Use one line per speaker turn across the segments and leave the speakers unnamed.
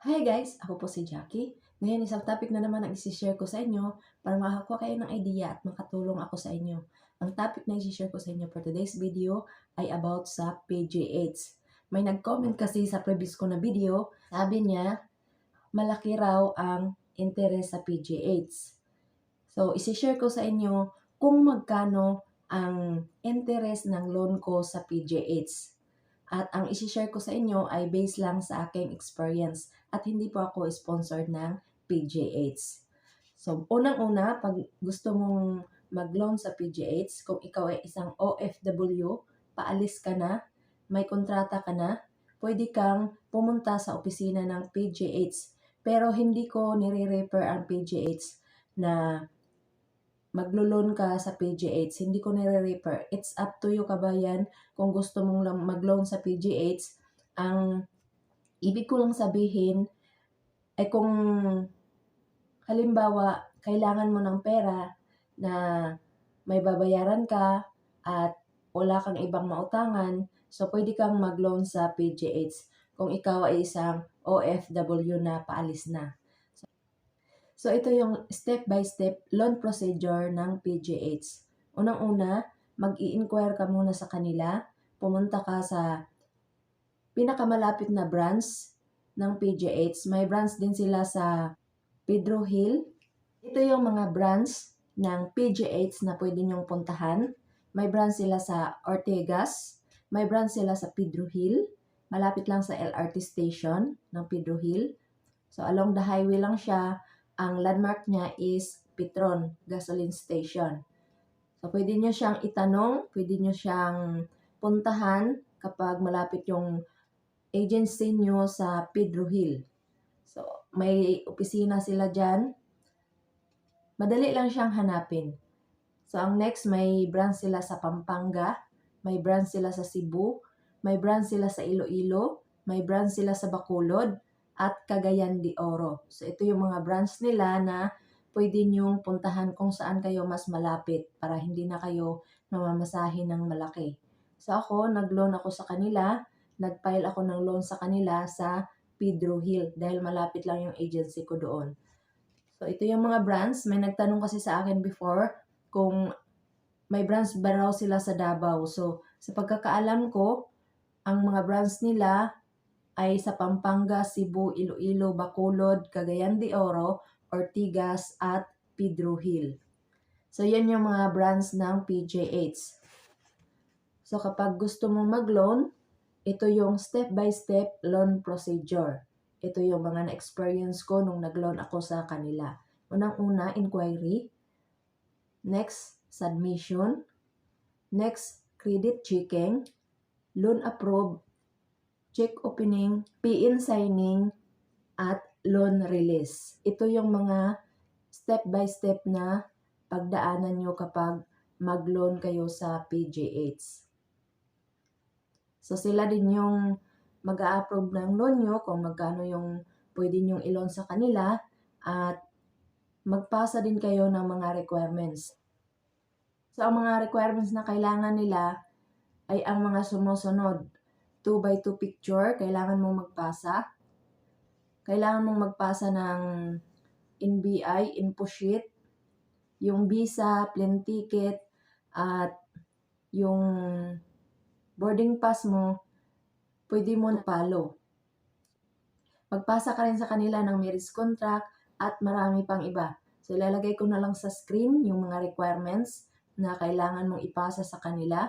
Hi guys! Ako po si Jackie. Ngayon isang topic na naman ang isi-share ko sa inyo para makakuha kayo ng idea at makatulong ako sa inyo. Ang topic na isi-share ko sa inyo for today's video ay about sa PGH. May nag-comment kasi sa previous ko na video, sabi niya, malaki raw ang interest sa PGH. So, isi-share ko sa inyo kung magkano ang interest ng loan ko sa PGH. At ang isi-share ko sa inyo ay based lang sa aking experience at hindi po ako sponsored ng PGH. So, unang-una, pag gusto mong mag-loan sa PGH, kung ikaw ay isang OFW, paalis ka na, may kontrata ka na, pwede kang pumunta sa opisina ng PGH. Pero hindi ko nire-refer ang PGH na maglo-loan ka sa PGH. Hindi ko nire-refer. It's up to you, kabayan, kung gusto mong mag-loan sa PGH. Ang ibig ko lang sabihin ay kung halimbawa kailangan mo ng pera na may babayaran ka at wala kang ibang mautangan, so pwede kang mag-loan sa PGH kung ikaw ay isang OFW na paalis na. So, ito yung step-by-step loan procedure ng PGH. Unang-una, mag-i-inquire ka muna sa kanila. Pumunta ka sa pinakamalapit na branch ng PGH. May branch din sila sa Pedro Hill. Ito yung mga branch ng PGH na pwede nyong puntahan. May branch sila sa Ortegas. May branch sila sa Pedro Hill. Malapit lang sa LRT station ng Pedro Hill. So, along the highway lang siya ang landmark niya is Petron Gasoline Station. So, pwede nyo siyang itanong, pwede nyo siyang puntahan kapag malapit yung agency nyo sa Pedro Hill. So, may opisina sila dyan. Madali lang siyang hanapin. So, ang next, may branch sila sa Pampanga, may branch sila sa Cebu, may branch sila sa Iloilo, may branch sila sa Bacolod, at Cagayan de Oro. So ito yung mga branch nila na pwede nyong puntahan kung saan kayo mas malapit para hindi na kayo mamamasahin ng malaki. So ako, nag-loan ako sa kanila, nag-file ako ng loan sa kanila sa Pedro Hill dahil malapit lang yung agency ko doon. So ito yung mga branch. May nagtanong kasi sa akin before kung may branch ba raw sila sa Davao. So sa pagkakaalam ko, ang mga branch nila ay sa Pampanga, Cebu, Iloilo, Bacolod, Cagayan de Oro, Ortigas at Pedro Hill. So, yan yung mga brands ng PJH. So, kapag gusto mo mag-loan, ito yung step-by-step loan procedure. Ito yung mga na-experience ko nung nag-loan ako sa kanila. Unang-una, inquiry. Next, submission. Next, credit checking. Loan approve check opening, PIN signing, at loan release. Ito yung mga step-by-step na pagdaanan nyo kapag mag-loan kayo sa PGH. So sila din yung mag-a-approve ng loan nyo kung magkano yung pwede nyong i-loan sa kanila at magpasa din kayo ng mga requirements. So ang mga requirements na kailangan nila ay ang mga sumusunod 2 by 2 picture, kailangan mong magpasa. Kailangan mong magpasa ng NBI, info sheet, yung visa, plane ticket, at yung boarding pass mo, pwede mo na follow. Magpasa ka rin sa kanila ng marriage contract at marami pang iba. So, ilalagay ko na lang sa screen yung mga requirements na kailangan mong ipasa sa kanila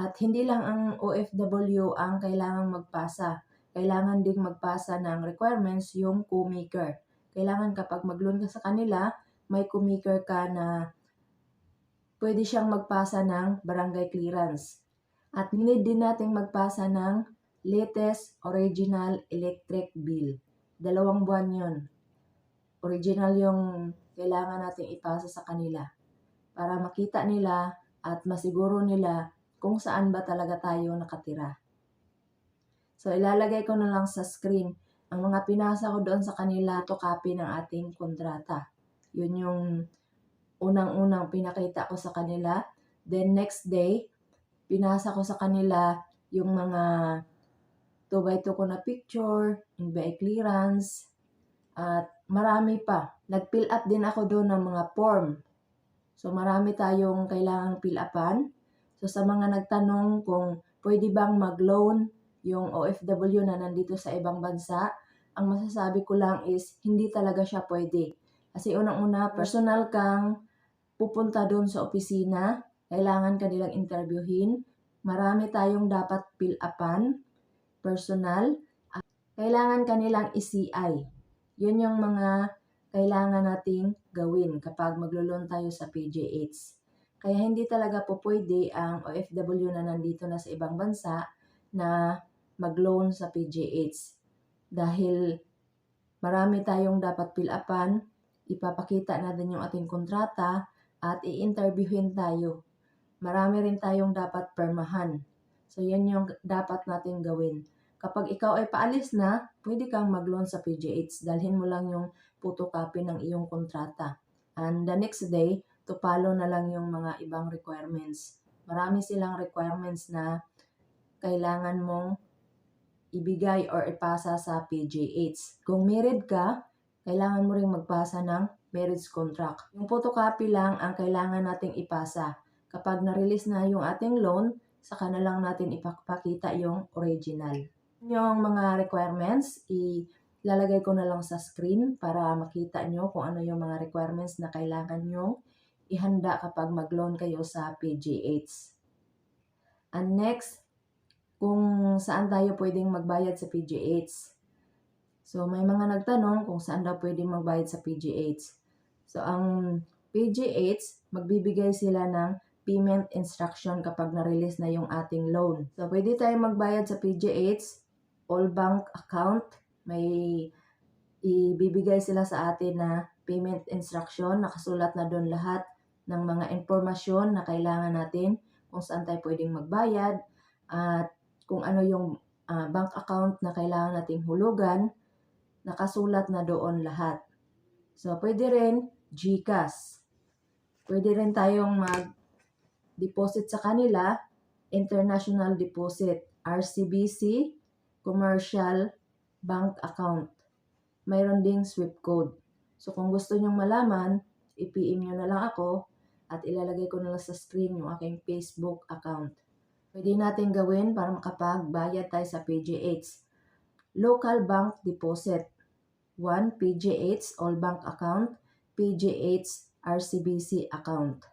at hindi lang ang OFW ang kailangang magpasa. Kailangan ding magpasa ng requirements yung co-maker. Kailangan kapag mag-loan ka sa kanila, may co-maker ka na pwede siyang magpasa ng barangay clearance. At need din nating magpasa ng latest original electric bill. Dalawang buwan yon. Original yung kailangan nating ipasa sa kanila para makita nila at masiguro nila kung saan ba talaga tayo nakatira. So, ilalagay ko na lang sa screen ang mga pinasa ko doon sa kanila to copy ng ating kontrata. Yun yung unang-unang pinakita ko sa kanila. Then next day, pinasa ko sa kanila yung mga 2x2 ko na picture, NBI clearance, at marami pa. Nag-fill up din ako doon ng mga form. So marami tayong kailangang fill upan. So sa mga nagtanong kung pwede bang mag-loan yung OFW na nandito sa ibang bansa, ang masasabi ko lang is hindi talaga siya pwede. Kasi unang-una, personal kang pupunta doon sa opisina, kailangan ka nilang interviewin, marami tayong dapat fill upan, personal, kailangan ka nilang i-CI. Yun yung mga kailangan nating gawin kapag maglo-loan tayo sa PJH. Kaya hindi talaga po pwede ang OFW na nandito na sa ibang bansa na mag-loan sa PJH. Dahil marami tayong dapat fill upan, ipapakita natin yung ating kontrata at i-interviewin tayo. Marami rin tayong dapat permahan. So, yun yung dapat natin gawin. Kapag ikaw ay paalis na, pwede kang mag-loan sa PJH. Dalhin mo lang yung photocopy ng iyong kontrata. And the next day, to follow na lang yung mga ibang requirements. Marami silang requirements na kailangan mong ibigay or ipasa sa PJH. Kung married ka, kailangan mo ring magpasa ng marriage contract. Yung photocopy lang ang kailangan nating ipasa. Kapag na-release na yung ating loan, saka na lang natin ipapakita yung original. Yung mga requirements, ilalagay ko na lang sa screen para makita nyo kung ano yung mga requirements na kailangan nyo ihanda kapag mag-loan kayo sa PGH. And next, kung saan tayo pwedeng magbayad sa PGH. So, may mga nagtanong kung saan daw pwedeng magbayad sa PGH. So, ang PGH, magbibigay sila ng payment instruction kapag na-release na yung ating loan. So, pwede tayong magbayad sa PGH, all bank account, may ibibigay sila sa atin na payment instruction, nakasulat na doon lahat ng mga impormasyon na kailangan natin kung saan tayo pwedeng magbayad at kung ano yung uh, bank account na kailangan nating hulugan, nakasulat na doon lahat. So, pwede rin GCash. Pwede rin tayong mag-deposit sa kanila, international deposit, RCBC, commercial bank account. Mayroon ding SWIFT code. So, kung gusto nyong malaman, i-PM nyo na lang ako at ilalagay ko na lang sa screen yung aking Facebook account. Pwede natin gawin para makapagbayad tayo sa PGH. Local Bank Deposit. 1. PGH All Bank Account. PGH RCBC Account.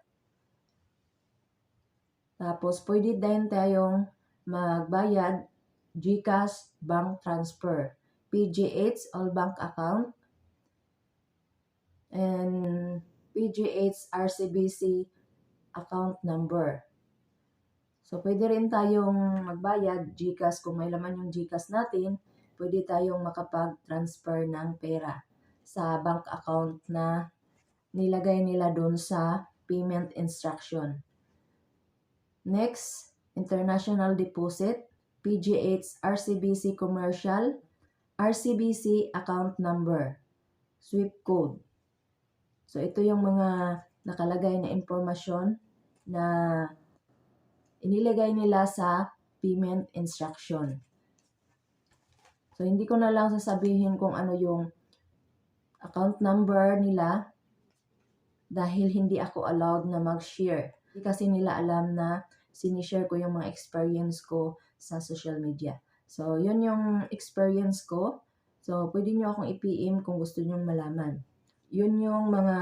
Tapos, pwede din tayong magbayad GCash Bank Transfer. PGH All Bank Account. And PGH RCBC account number. So, pwede rin tayong magbayad GCash kung may laman yung GCash natin, pwede tayong makapag-transfer ng pera sa bank account na nilagay nila doon sa payment instruction. Next, international deposit, PGH RCBC commercial, RCBC account number, SWIFT code. So, ito yung mga nakalagay na impormasyon na inilagay nila sa payment instruction. So, hindi ko na lang sasabihin kung ano yung account number nila dahil hindi ako allowed na mag-share. Kasi nila alam na sinishare ko yung mga experience ko sa social media. So, yun yung experience ko. So, pwede nyo akong i-PM kung gusto nyong malaman. Yun yung mga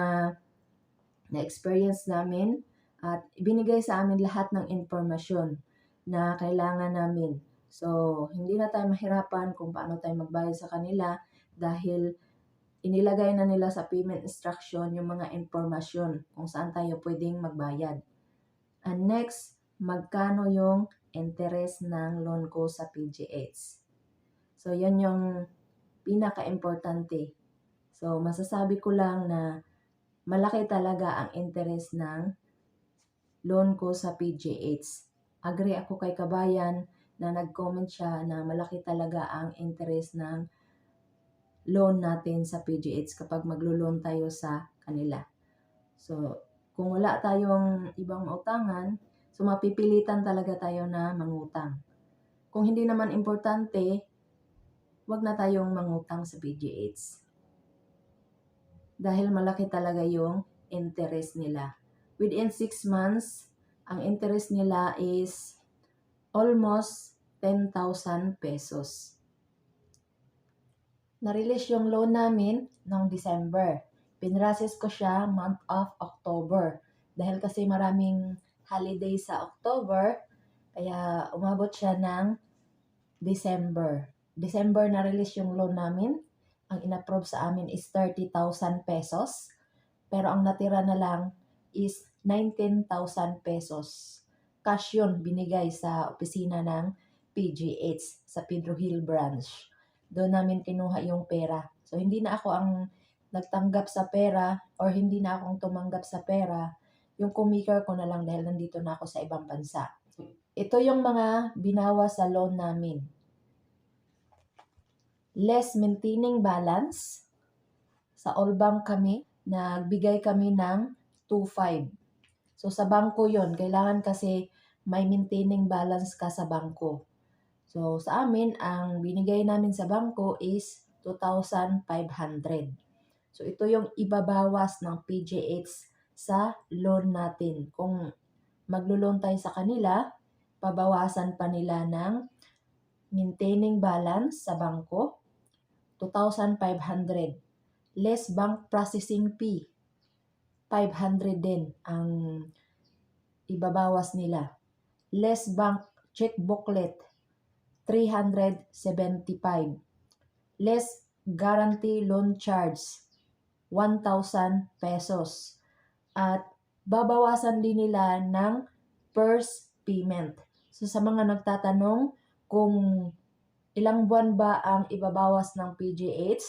na-experience namin at ibinigay sa amin lahat ng impormasyon na kailangan namin. So, hindi na tayo mahirapan kung paano tayo magbayad sa kanila dahil inilagay na nila sa payment instruction yung mga impormasyon kung saan tayo pwedeng magbayad. And next, magkano yung interest ng loan ko sa PGH. So, yan yung pinaka-importante. So, masasabi ko lang na malaki talaga ang interest ng loan ko sa PGH. Agree ako kay Kabayan na nag-comment siya na malaki talaga ang interest ng loan natin sa PGH kapag maglo-loan tayo sa kanila. So, kung wala tayong ibang mautangan, so mapipilitan talaga tayo na mangutang. Kung hindi naman importante, wag na tayong mangutang sa PGH. Dahil malaki talaga yung interest nila. Within 6 months, ang interest nila is almost 10,000 pesos. Na-release yung loan namin noong December. Pinrases ko siya month of October. Dahil kasi maraming holiday sa October, kaya umabot siya ng December. December na-release yung loan namin. Ang inapprove sa amin is 30,000 pesos. Pero ang natira na lang is 19,000 pesos. Cash yun binigay sa opisina ng PGH sa Pedro Hill branch. Doon namin kinuha yung pera. So, hindi na ako ang nagtanggap sa pera or hindi na akong tumanggap sa pera. Yung kumikar ko na lang dahil nandito na ako sa ibang bansa. Ito yung mga binawas sa loan namin. Less maintaining balance. Sa all bank kami, nagbigay kami ng 2.5. So sa bangko yon kailangan kasi may maintaining balance ka sa bangko. So sa amin, ang binigay namin sa bangko is 2,500. So ito yung ibabawas ng PJH sa loan natin. Kung maglo-loan tayo sa kanila, pabawasan pa nila ng maintaining balance sa bangko, 2,500. Less bank processing fee, 500 din ang ibabawas nila. Less bank check booklet, 375. Less guarantee loan charge, 1,000 pesos. At babawasan din nila ng first payment. So sa mga nagtatanong kung ilang buwan ba ang ibabawas ng PGH,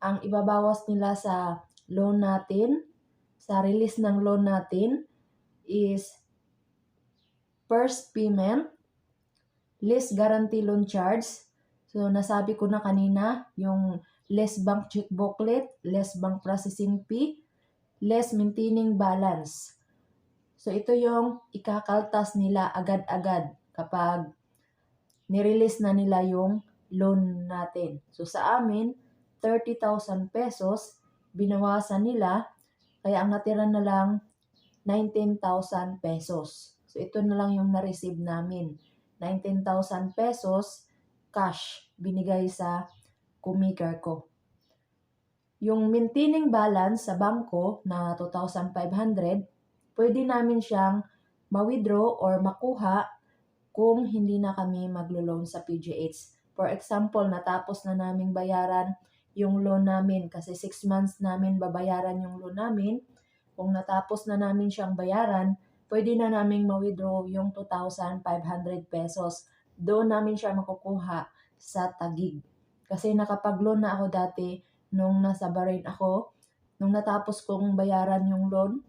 ang ibabawas nila sa loan natin, sa release ng loan natin is first payment, less guarantee loan charge. So nasabi ko na kanina, yung less bank check booklet, less bank processing fee, less maintaining balance. So ito yung ikakaltas nila agad-agad kapag nirelease na nila yung loan natin. So sa amin, 30,000 pesos, binawasan nila, kaya ang natira na lang 19,000 pesos. So ito na lang yung na-receive namin. 19,000 pesos cash binigay sa kumikar ko. Yung maintaining balance sa bangko na 2,500, pwede namin siyang ma-withdraw or makuha kung hindi na kami maglo-loan sa PGH. For example, natapos na naming bayaran yung loan namin kasi 6 months namin babayaran yung loan namin. Kung natapos na namin siyang bayaran, pwede na naming ma-withdraw yung 2,500 pesos. Doon namin siya makukuha sa tagig. Kasi nakapag-loan na ako dati nung nasa Bahrain ako. Nung natapos kong bayaran yung loan,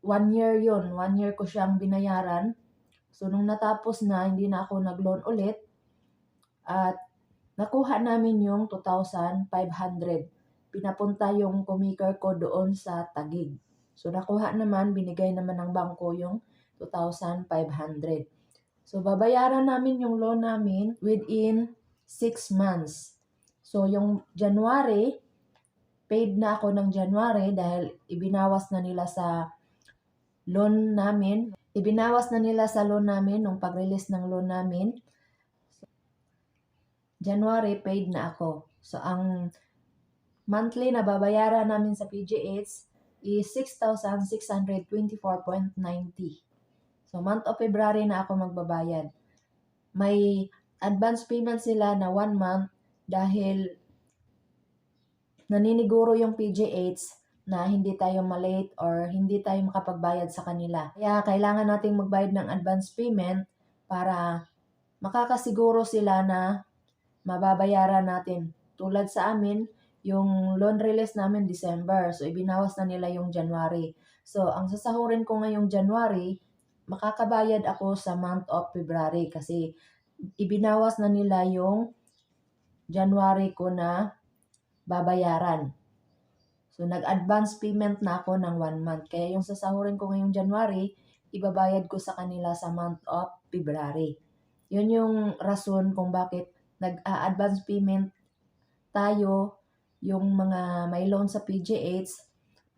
one year yon one year ko siyang binayaran. So, nung natapos na, hindi na ako nag-loan ulit. At nakuha namin yung 2,500. Pinapunta yung kumikar ko doon sa Tagig. So, nakuha naman, binigay naman ng bangko yung 2,500. So, babayaran namin yung loan namin within 6 months. So, yung January, paid na ako ng January dahil ibinawas na nila sa loan namin. Ibinawas na nila sa loan namin nung pag-release ng loan namin. January, paid na ako. So, ang monthly na babayaran namin sa PGH is 6,624.90. So, month of February na ako magbabayad. May advance payment sila na one month dahil naniniguro yung PGH na hindi tayo malate or hindi tayo makapagbayad sa kanila. Kaya kailangan nating magbayad ng advance payment para makakasiguro sila na mababayaran natin. Tulad sa amin, yung loan release namin December. So, ibinawas na nila yung January. So, ang sasahurin ko ngayong January, makakabayad ako sa month of February kasi ibinawas na nila yung January ko na babayaran. So, nag-advance payment na ako ng one month. Kaya yung sasahurin ko ngayong January, ibabayad ko sa kanila sa month of February. Yun yung rason kung bakit nag-a-advance payment tayo yung mga may loan sa PGH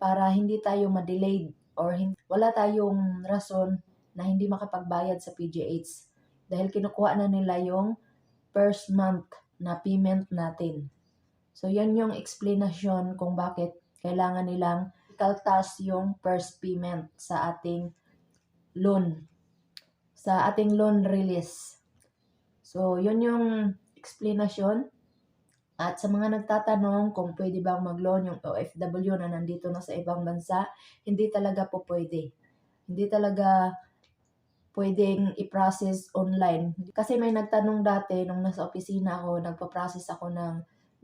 para hindi tayo ma-delayed or hin- wala tayong rason na hindi makapagbayad sa PGH dahil kinukuha na nila yung first month na payment natin. So, yan yung explanation kung bakit kailangan nilang ikaltas yung first payment sa ating loan, sa ating loan release. So, yun yung explanation. At sa mga nagtatanong kung pwede bang mag-loan yung OFW na nandito na sa ibang bansa, hindi talaga po pwede. Hindi talaga pwedeng i-process online. Kasi may nagtanong dati nung nasa opisina ako, nagpa-process ako ng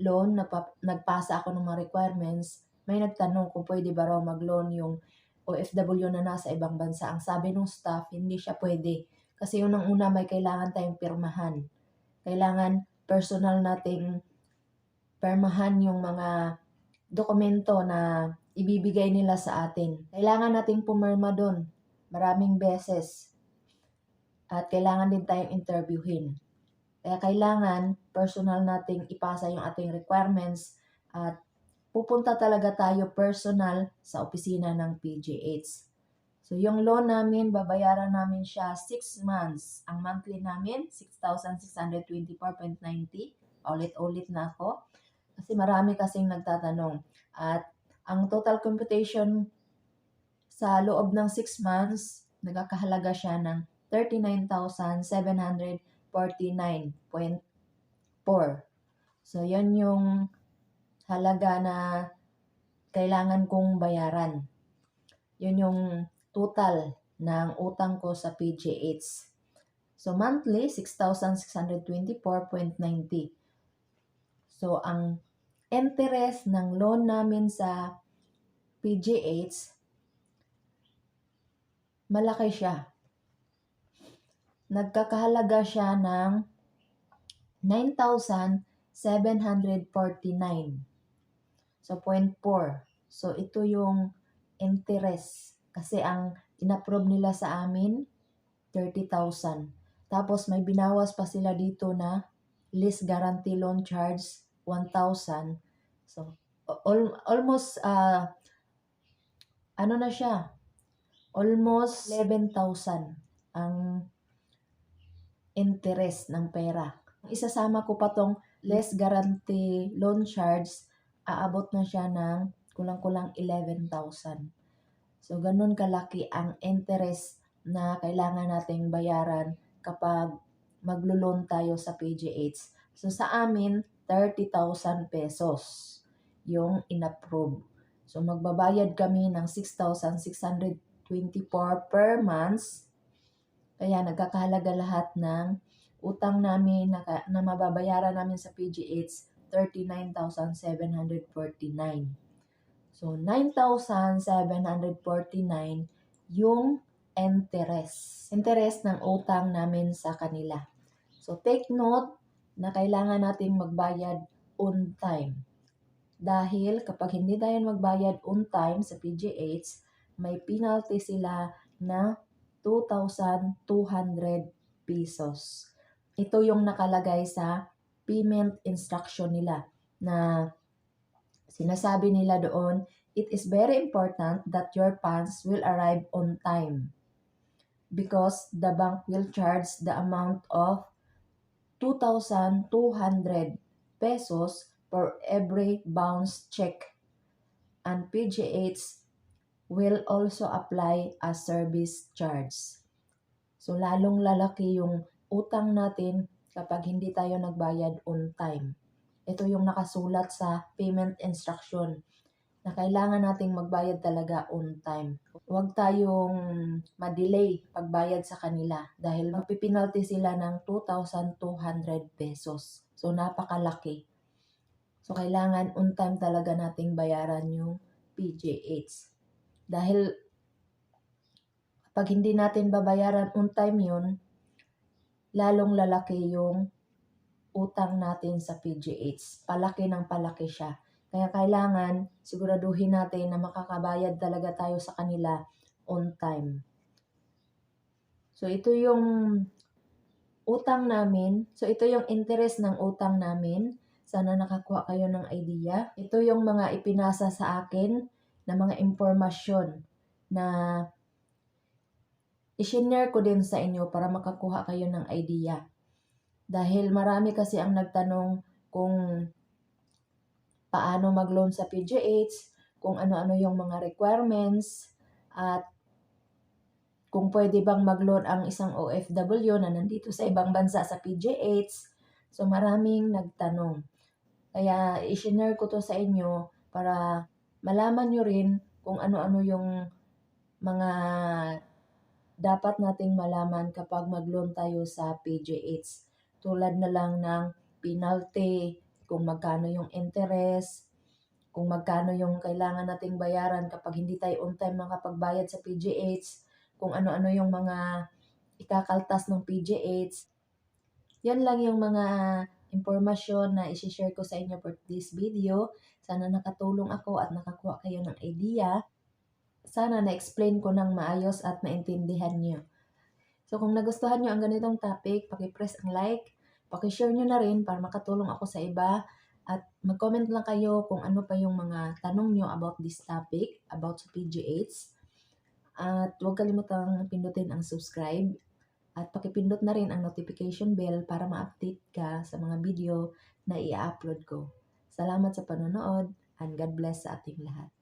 loan, nagpa- nagpasa ako ng mga requirements, may nagtanong kung pwede ba raw mag-loan yung OFW na nasa ibang bansa. Ang sabi ng staff, hindi siya pwede. Kasi unang-una may kailangan tayong pirmahan. Kailangan personal nating permahan yung mga dokumento na ibibigay nila sa atin. Kailangan nating pumirma doon maraming beses. At kailangan din tayong interviewin. Kaya kailangan personal nating ipasa yung ating requirements at pupunta talaga tayo personal sa opisina ng PGH. So, yung loan namin, babayaran namin siya 6 months. Ang monthly namin, 6,624.90. Ulit-ulit na ako. Kasi marami kasing nagtatanong. At ang total computation sa loob ng 6 months, nagkakahalaga siya ng 39,749.4. So, yan yung halaga na kailangan kong bayaran. Yun yung total ng utang ko sa PGH. So, monthly, 6,624.90. So, ang interest ng loan namin sa PGH, malaki siya. Nagkakahalaga siya ng 9,749. So, 0.4. So, ito yung interest. Kasi ang inapprove nila sa amin, 30,000. Tapos, may binawas pa sila dito na lease guarantee loan charge, 1,000. So, al- almost, uh, ano na siya? Almost 11,000 ang interest ng pera. Isasama ko pa tong less guarantee loan charge, aabot na siya ng kulang-kulang 11,000. So, ganun kalaki ang interest na kailangan nating bayaran kapag maglo-loan tayo sa PGH. So, sa amin, 30,000 pesos yung inapprove. So, magbabayad kami ng 6,624 per month. Kaya nagkakahalaga lahat ng utang namin na, na mababayaran namin sa PGH, 39,749. So, 9,749 yung interest. Interest ng utang namin sa kanila. So, take note na kailangan nating magbayad on time. Dahil kapag hindi tayo magbayad on time sa PGH, may penalty sila na 2,200 pesos. Ito yung nakalagay sa payment instruction nila na sinasabi nila doon, it is very important that your funds will arrive on time because the bank will charge the amount of 2,200 pesos for every bounce check. And PGH will also apply a service charge. So, lalong lalaki yung utang natin kapag hindi tayo nagbayad on time. Ito yung nakasulat sa payment instruction na kailangan nating magbayad talaga on time. Huwag tayong ma-delay pagbayad sa kanila dahil magpipinalty sila ng 2,200 pesos. So, napakalaki. So, kailangan on time talaga nating bayaran yung PJH. Dahil pag hindi natin babayaran on time yun, lalong lalaki yung utang natin sa PGH. Palaki ng palaki siya. Kaya kailangan siguraduhin natin na makakabayad talaga tayo sa kanila on time. So ito yung utang namin. So, ito yung interest ng utang namin. Sana nakakuha kayo ng idea. Ito yung mga ipinasa sa akin na mga impormasyon na i-share ko din sa inyo para makakuha kayo ng idea. Dahil marami kasi ang nagtanong kung paano mag-loan sa PGH, kung ano-ano yung mga requirements, at kung pwede bang mag-loan ang isang OFW na nandito sa ibang bansa sa PGH. So maraming nagtanong. Kaya i-share ko to sa inyo para malaman nyo rin kung ano-ano yung mga dapat nating malaman kapag mag-loan tayo sa PGH. Tulad na lang ng penalty, kung magkano yung interest, kung magkano yung kailangan nating bayaran kapag hindi tayo on time nakapagbayad sa PGH, kung ano-ano yung mga ikakaltas ng PGH. Yan lang yung mga impormasyon na isi-share ko sa inyo for this video. Sana nakatulong ako at nakakuha kayo ng idea. Sana na-explain ko ng maayos at naintindihan nyo. So kung nagustuhan nyo ang ganitong topic, paki-press ang like, paki-share nyo na rin para makatulong ako sa iba. At mag-comment lang kayo kung ano pa yung mga tanong nyo about this topic, about sa PGH. At huwag kalimutang pindutin ang subscribe at pakipindot na rin ang notification bell para ma-update ka sa mga video na i-upload ko. Salamat sa panonood and God bless sa ating lahat.